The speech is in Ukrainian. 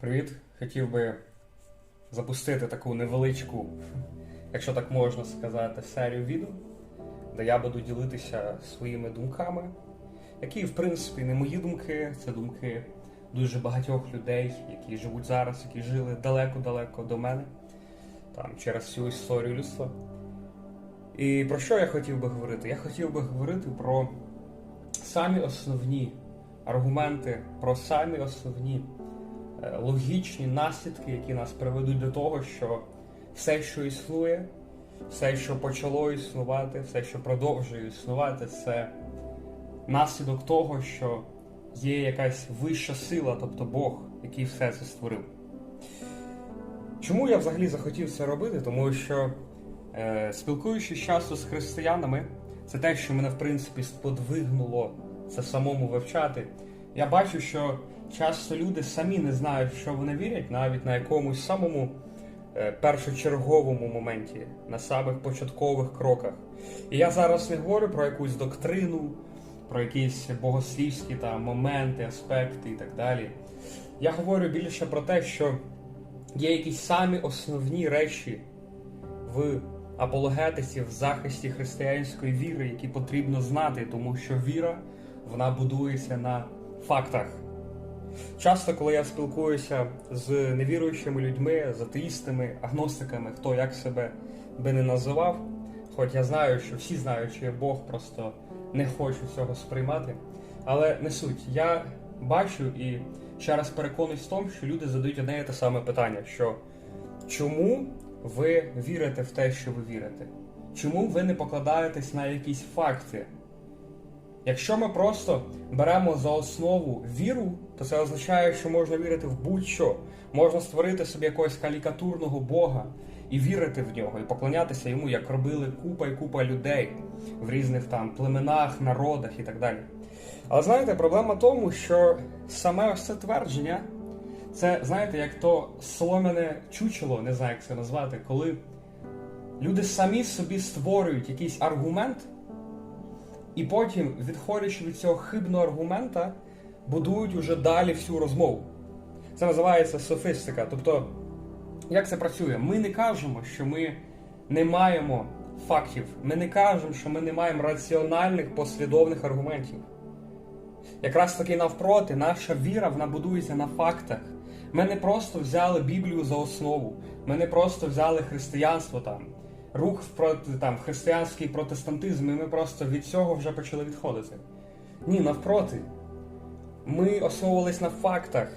Привіт! Хотів би запустити таку невеличку, якщо так можна сказати, серію відео, де я буду ділитися своїми думками, які, в принципі, не мої думки, це думки дуже багатьох людей, які живуть зараз, які жили далеко-далеко до мене, там, через всю історію людства. І про що я хотів би говорити? Я хотів би говорити про самі основні аргументи, про самі основні логічні наслідки, які нас приведуть до того, що все, що існує, все, що почало існувати, все, що продовжує існувати, це наслідок того, що є якась вища сила, тобто Бог, який все це створив. Чому я взагалі захотів це робити? Тому що е, спілкуючись часто з християнами, це те, що мене в принципі сподвигнуло це самому вивчати. Я бачу, що часто люди самі не знають, що вони вірять, навіть на якомусь самому е, першочерговому моменті, на самих початкових кроках. І я зараз не говорю про якусь доктрину, про якісь богослівські там моменти, аспекти і так далі. Я говорю більше про те, що є якісь самі основні речі в апологетиці, в захисті християнської віри, які потрібно знати, тому що віра вона будується на фактах. Часто, коли я спілкуюся з невіруючими людьми, з атеїстами, агностиками, хто як себе би не називав, хоч я знаю, що всі знають, що є Бог, просто не хочу цього сприймати. Але не суть. Я бачу і ще раз переконуюсь в тому, що люди задають одне і те саме питання: що чому ви вірите в те, що ви вірите? Чому ви не покладаєтесь на якісь факти? Якщо ми просто беремо за основу віру, то це означає, що можна вірити в будь-що. Можна створити собі якогось карикатурного Бога і вірити в нього, і поклонятися йому, як робили купа і купа людей в різних там племенах, народах і так далі. Але знаєте, проблема в тому, що саме ось це твердження, це, знаєте, як то солом'яне чучело, не знаю, як це назвати, коли люди самі собі створюють якийсь аргумент. І потім, відходячи від цього хибного аргумента, будують уже далі всю розмову. Це називається софістика. Тобто, як це працює? Ми не кажемо, що ми не маємо фактів. Ми не кажемо, що ми не маємо раціональних послідовних аргументів. Якраз таки навпроти, наша віра вона будується на фактах. Ми не просто взяли Біблію за основу, ми не просто взяли християнство там, рух в проти там християнський протестантизм, і ми просто від цього вже почали відходити. Ні, навпроти. Ми основувались на фактах,